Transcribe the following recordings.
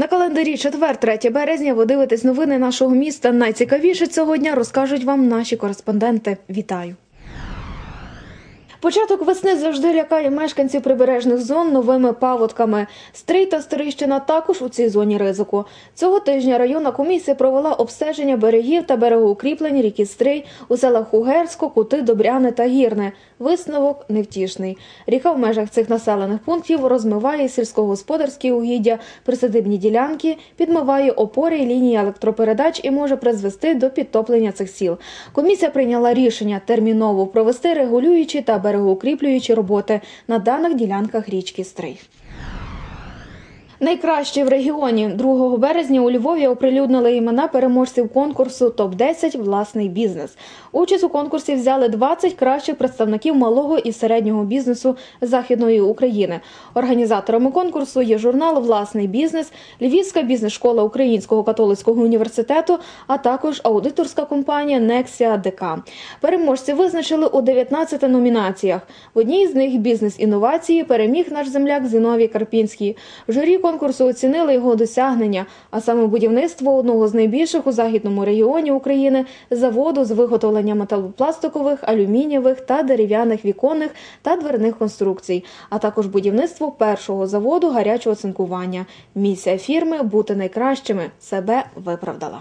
На календарі четвер, 3 березня. Ви дивитесь новини нашого міста. Найцікавіше цього дня розкажуть вам наші кореспонденти. Вітаю. Початок весни завжди лякає мешканців прибережних зон новими паводками. Стрий та Стрийщина також у цій зоні ризику. Цього тижня районна комісія провела обстеження берегів та берегоукріплень ріки Стрий у селах Угерсько, Кути, Добряне та Гірне. Висновок невтішний. Ріка в межах цих населених пунктів розмиває сільськогосподарські угіддя, присадибні ділянки, підмиває опори і лінії електропередач і може призвести до підтоплення цих сіл. Комісія прийняла рішення терміново провести регулюючі та берегоукріплюючі роботи на даних ділянках річки Стрий. Найкраще в регіоні 2 березня у Львові оприлюднили імена переможців конкурсу Топ 10 Власний бізнес. Участь у конкурсі взяли 20 кращих представників малого і середнього бізнесу Західної України. Організаторами конкурсу є журнал Власний бізнес, Львівська бізнес-школа Українського католицького університету, а також аудиторська компанія Нексія ДК. Переможці визначили у 19 номінаціях. В одній з них бізнес-інновації переміг наш земляк Зіновій Карпінський. Журі конкурсу оцінили його досягнення, а саме будівництво одного з найбільших у західному регіоні України заводу з виготовлення металопластикових, алюмінієвих та дерев'яних віконних та дверних конструкцій, а також будівництво першого заводу гарячого цинкування. Місія фірми бути найкращими себе виправдала.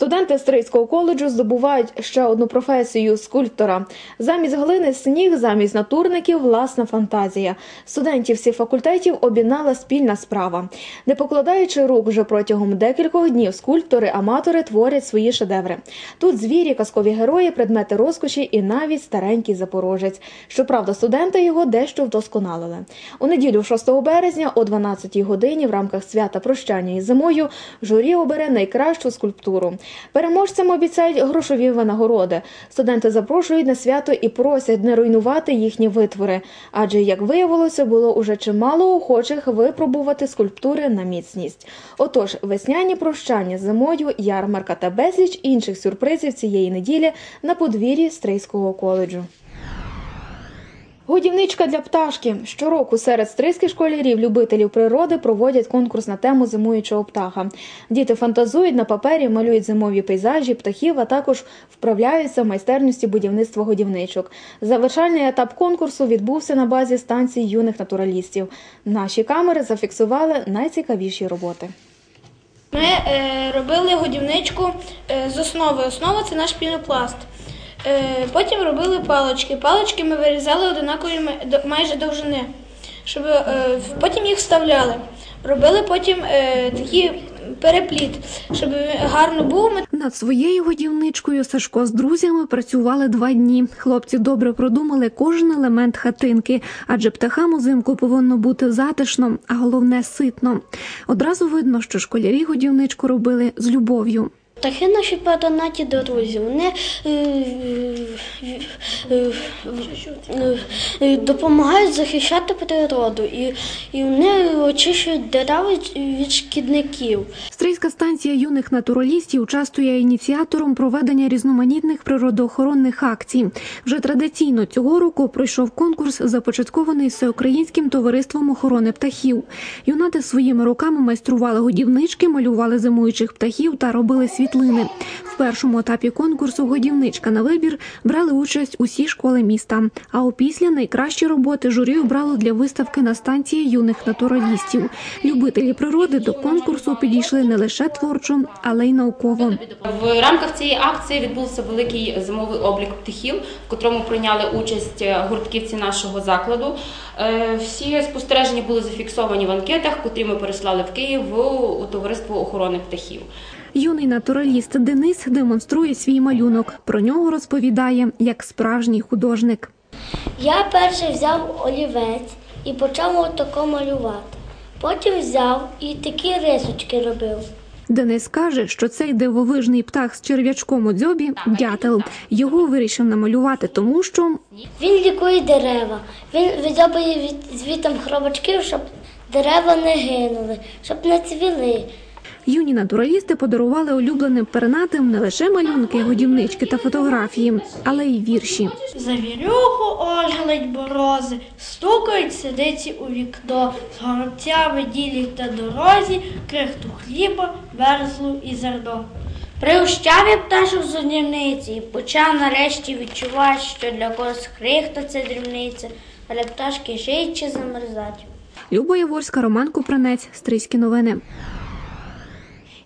Студенти Стрийського коледжу здобувають ще одну професію скульптора. Замість глини сніг, замість натурників власна фантазія. Студентів всіх факультетів об'єднала спільна справа. Не покладаючи рук вже протягом декількох днів, скульптори-аматори творять свої шедеври. Тут звірі, казкові герої, предмети розкоші і навіть старенький запорожець. Щоправда, студенти його дещо вдосконалили. У неділю, 6 березня, о 12 годині, в рамках свята прощання із зимою, журі обере найкращу скульптуру. Переможцям обіцяють грошові винагороди. Студенти запрошують на свято і просять не руйнувати їхні витвори. Адже, як виявилося, було уже чимало охочих випробувати скульптури на міцність. Отож, весняні прощання зимою, ярмарка та безліч інших сюрпризів цієї неділі на подвір'ї Стрийського коледжу. Годівничка для пташки. Щороку серед стрийських школярів, любителів природи проводять конкурс на тему зимуючого птаха. Діти фантазують на папері, малюють зимові пейзажі, птахів, а також вправляються в майстерності будівництва годівничок. Завершальний етап конкурсу відбувся на базі станції юних натуралістів. Наші камери зафіксували найцікавіші роботи. Ми е, робили годівничку е, з основи. Основа це наш пінопласт. Е, потім робили палички. Палички ми вирізали одинакові майже довжини, щоб е, потім їх вставляли. Робили потім е, такий перепліт, щоб гарно був. Над своєю годівничкою Сашко з друзями працювали два дні. Хлопці добре продумали кожен елемент хатинки, адже птахам узимку повинно бути затишно, а головне ситно. Одразу видно, що школярі годівничку робили з любов'ю. Птахи наші перенаті друзі. Вони е, е, е, допомагають захищати природу і, і вони очищують дерева від шкідників. Стрийська станція юних натуралістів участвує ініціатором проведення різноманітних природоохоронних акцій. Вже традиційно цього року пройшов конкурс, започаткований всеукраїнським товариством охорони птахів. Юнати своїми руками майстрували годівнички, малювали зимуючих птахів та робили світлини. В першому етапі конкурсу годівничка на вибір брали участь усі школи міста. А опісля найкращі роботи журі обрало для виставки на станції юних натуралістів. Любителі природи до конкурсу підійшли не лише творчо, але й науково. В рамках цієї акції відбувся великий зимовий облік птахів, в котрому прийняли участь е, гуртківці нашого закладу. Е, Всі спостереження були зафіксовані в анкетах, котрі ми переслали в Київ у товариство охорони птахів. Юний натураліст Денис демонструє свій малюнок. Про нього розповідає як справжній художник. Я перше взяв олівець і почав отако малювати. Потім взяв і такі рисочки робив. Денис каже, що цей дивовижний птах з черв'ячком у дзьобі дятел. Його вирішив намалювати, тому що Він лікує дерева. Він видобує від, звітом хробачків, щоб дерева не гинули, щоб не цвіли. Юні натуралісти подарували улюбленим пернатим не лише малюнки, годівнички та фотографії, але й вірші. За вірюху ожеледь борози, стукають сидиці у вікно, з горобцями ділять на дорозі, крихту хліба, верзлу і зерно. Приущав я пташок з однівниці і почав нарешті відчувати, що для когось крихта це дрібниця, а для пташки жить чи замерзать. Люба Яворська, Роман Купранець, Стрийські новини.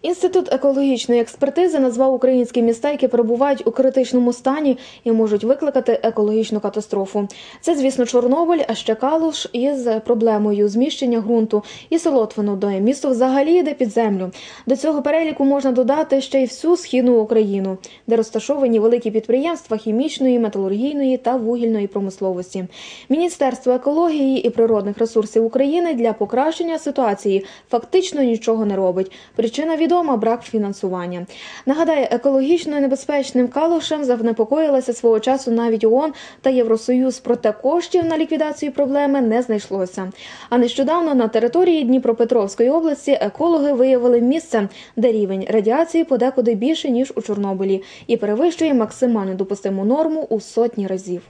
Інститут екологічної експертизи назвав українські міста, які перебувають у критичному стані і можуть викликати екологічну катастрофу. Це, звісно, Чорнобиль, а ще Калуш із проблемою зміщення ґрунту і Солотвино, місто взагалі йде під землю. До цього переліку можна додати ще й всю східну Україну, де розташовані великі підприємства хімічної, металургійної та вугільної промисловості. Міністерство екології і природних ресурсів України для покращення ситуації фактично нічого не робить. Причина відома брак фінансування. Нагадаю, екологічно небезпечним калушем занепокоїлася свого часу навіть ООН та Євросоюз, проте коштів на ліквідацію проблеми не знайшлося. А нещодавно на території Дніпропетровської області екологи виявили місце, де рівень радіації подекуди більше ніж у Чорнобилі, і перевищує максимально допустиму норму у сотні разів.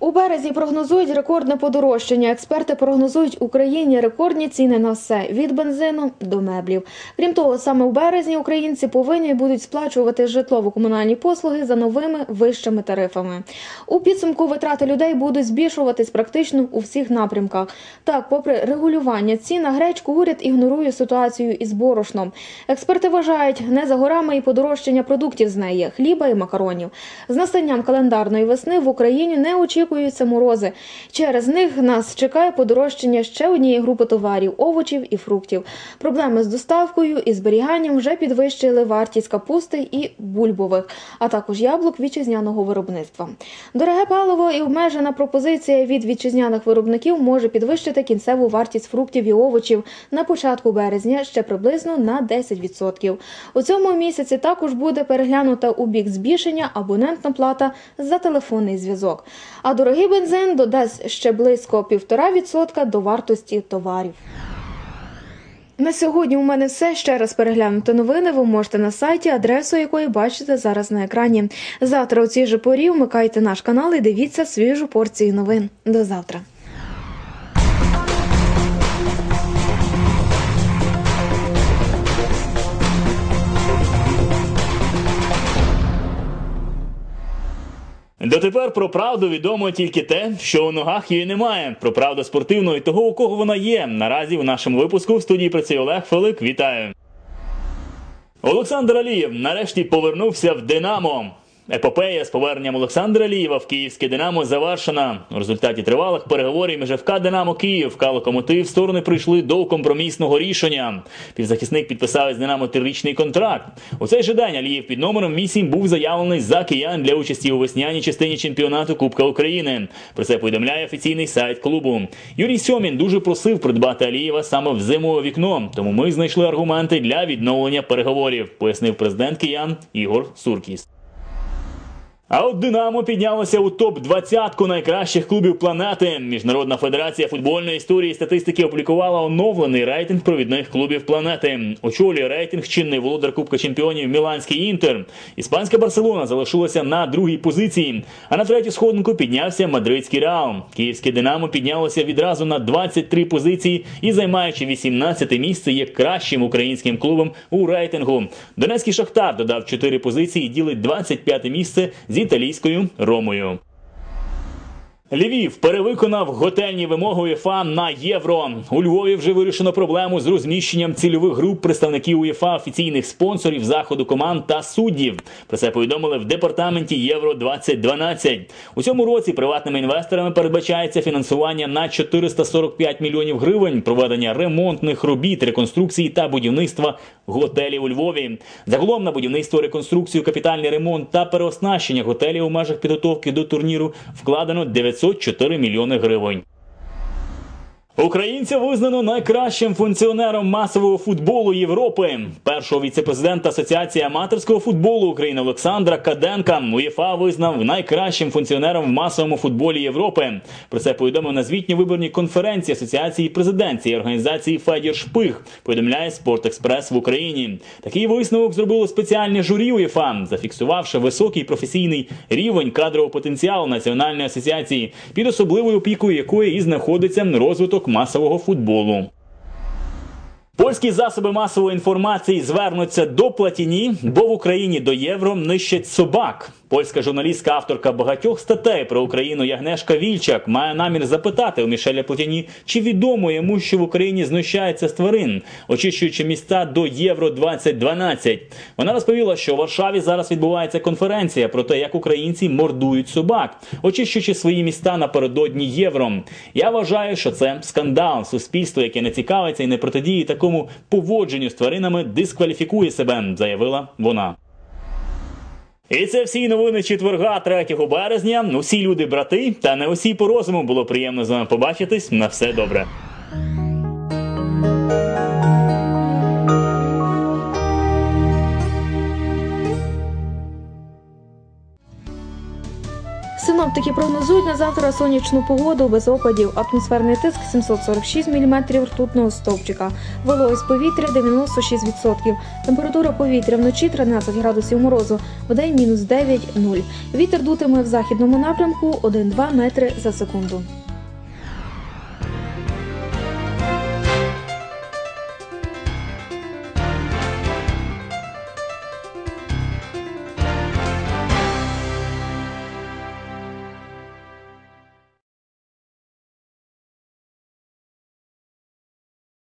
У березні прогнозують рекордне подорожчання. Експерти прогнозують Україні рекордні ціни на все від бензину до меблів. Крім того, саме у березні українці повинні будуть сплачувати житлово-комунальні послуги за новими вищими тарифами. У підсумку витрати людей будуть збільшуватись практично у всіх напрямках. Так, попри регулювання цін на гречку, уряд ігнорує ситуацію із борошном. Експерти вважають, не за горами і подорожчання продуктів з неї хліба і макаронів. З настанням календарної весни в Україні не очікується очікуються морози. Через них нас чекає подорожчання ще однієї групи товарів овочів і фруктів. Проблеми з доставкою і зберіганням вже підвищили вартість капусти і бульбових, а також яблук вітчизняного виробництва. Дороге паливо і обмежена пропозиція від вітчизняних виробників може підвищити кінцеву вартість фруктів і овочів на початку березня ще приблизно на 10%. У цьому місяці також буде переглянута у бік збільшення абонентна плата за телефонний зв'язок. А дорогий бензин додасть ще близько 1,5% до вартості товарів. На сьогодні у мене все. Ще раз переглянути новини ви можете на сайті, адресу якої бачите зараз на екрані. Завтра у цій же порі вмикайте наш канал і дивіться свіжу порцію новин. До завтра. Дотепер про правду відомо тільки те, що у ногах її немає. Про правду спортивну і того, у кого вона є. Наразі в нашому випуску в студії працює Олег Фелик. Вітаю. Олександр Алієв нарешті повернувся в Динамо. Епопея з поверненням Олександра Алієва в київське Динамо завершена. У результаті тривалих переговорів між ФК Динамо Київ та Локомотив сторони прийшли до компромісного рішення. Півзахисник підписав із Динамо трирічний контракт. У цей же день Алієв під номером 8 був заявлений за киян для участі у весняній частині чемпіонату Кубка України. Про це повідомляє офіційний сайт клубу. Юрій Сьомін дуже просив придбати Алієва саме в зимове вікно, тому ми знайшли аргументи для відновлення переговорів, пояснив президент киян Ігор Суркіс. А от Динамо піднялося у топ 20 найкращих клубів планети. Міжнародна федерація футбольної історії і статистики опублікувала оновлений рейтинг провідних клубів планети. Очолює рейтинг чинний володар Кубка Чемпіонів Міланський інтер. Іспанська Барселона залишилася на другій позиції. А на третю сходинку піднявся мадридський Реал. Київське Динамо піднялося відразу на 23 позиції і, займаючи 18 місце, є кращим українським клубом у рейтингу. Донецький Шахтар додав 4 позиції і ділить 25 місце з італійською Ромою. Львів перевиконав готельні вимоги УЄФА на євро. У Львові вже вирішено проблему з розміщенням цільових груп представників УЄФА, офіційних спонсорів заходу команд та суддів. Про це повідомили в департаменті Євро 2012 У цьому році приватними інвесторами передбачається фінансування на 445 мільйонів гривень, проведення ремонтних робіт, реконструкції та будівництва готелів у Львові. Загалом на будівництво, реконструкцію, капітальний ремонт та переоснащення готелів у межах підготовки до турніру вкладено 904 мільйони гривень. Українця визнано найкращим функціонером масового футболу Європи. Першого віцепрезидента Асоціації аматорського футболу України Олександра Каденка УЄФА визнав найкращим функціонером в масовому футболі Європи. Про це повідомив на звітній виборній конференції Асоціації президенції організації Федір Шпих. Повідомляє Спорт-Експрес в Україні. Такий висновок зробило спеціальне журі УЄФА, зафіксувавши високий професійний рівень кадрового потенціалу Національної асоціації, під особливою опікою якої і знаходиться розвиток масового футболу. Польські засоби масової інформації звернуться до Платіні, бо в Україні до євро нищать собак. Польська журналістка, авторка багатьох статей про Україну Ягнешка Вільчак має намір запитати у Мішеля Платіні, чи відомо йому, що в Україні знущаються з тварин, очищуючи міста до Євро 2012 Вона розповіла, що у Варшаві зараз відбувається конференція про те, як українці мордують собак, очищуючи свої міста напередодні євро. Я вважаю, що це скандал. Суспільство, яке не цікавиться і не протидіє такому поводженню з тваринами, дискваліфікує себе, заявила вона. І це всі новини четверга, 3 березня. Усі люди брати, та не усі по розуму. Було приємно з вами побачитись. На все добре. Синоптики прогнозують на завтра сонячну погоду без опадів. Атмосферний тиск 746 мм ртутного стовпчика. Вологість повітря 96%. Температура повітря вночі 13 градусів морозу, вдень мінус 9-0. Вітер дутиме в західному напрямку 1-2 метри за секунду.